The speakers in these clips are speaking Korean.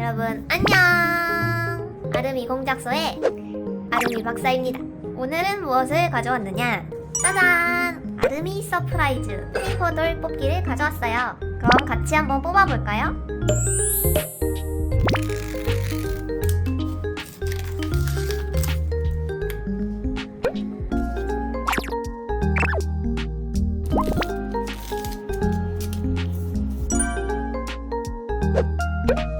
여러분 안녕! 아름이 공작소의 아름이 박사입니다. 오늘은 무엇을 가져왔느냐? 짜잔! 아름이 서프라이즈 페이퍼돌 뽑기를 가져왔어요. 그럼 같이 한번 뽑아볼까요? 뿅!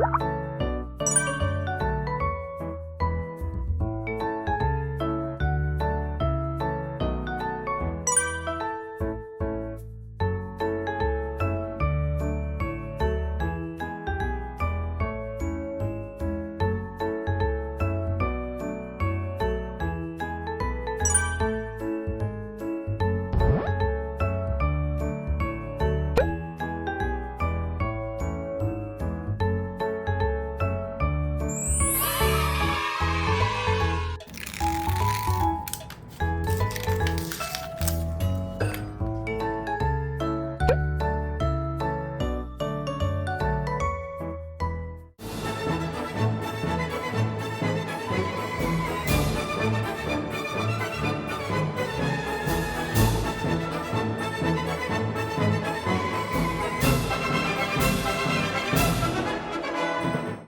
you